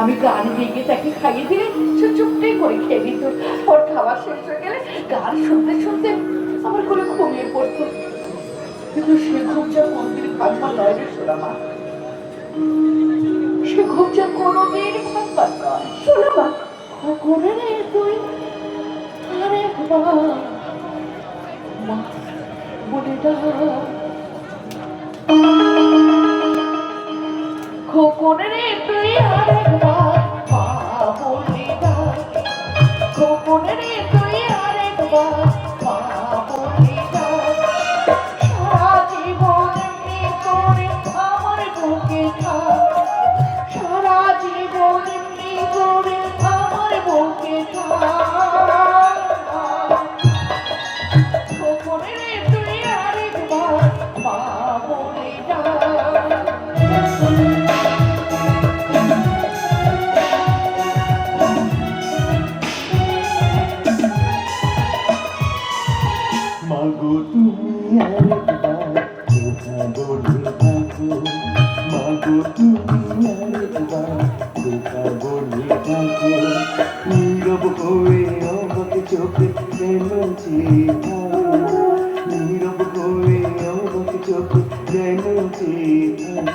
আমি গান গেয়ে তাকে খাইয়ে দিলে সে চুপটাই করে খেয়ে নিত। ওর খাবার শেষ হয়ে গেলে গান শুনতে শুনতে আমার করে ঘুমিয়ে পড়তো। কিন্তু সে ঘুম যা কোনদিন ভাগবার নয় রে সোনামা সে ঘুম যা কোনোদিন ভাগবার নয় সোনামা করে রে তুই আরেকবার মা বলে ডাক খোকনে মাগো তুমি আরেকবার কথা বলে থাকো মাগো তুমি আরেকবার কথা বলে থাকো নীরব হয়ে আমাকে চোখে কেন থাকো নীরব হয়ে আমাকে চোখে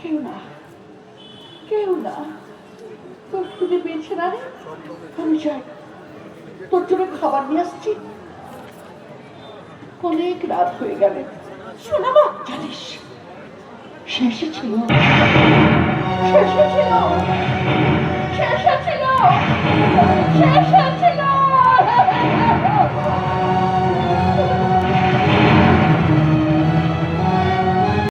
কেউ না কেউ না তোর খুঁজে পেয়েছে না রে আমি যাই তোর জন্য খাবার নিয়ে আসছি অনেক রাত হয়ে গেলে শোনা মা জানিস শেষে ছিল। শেষে ছিল। শেষে ছিল। শেষে ছিল।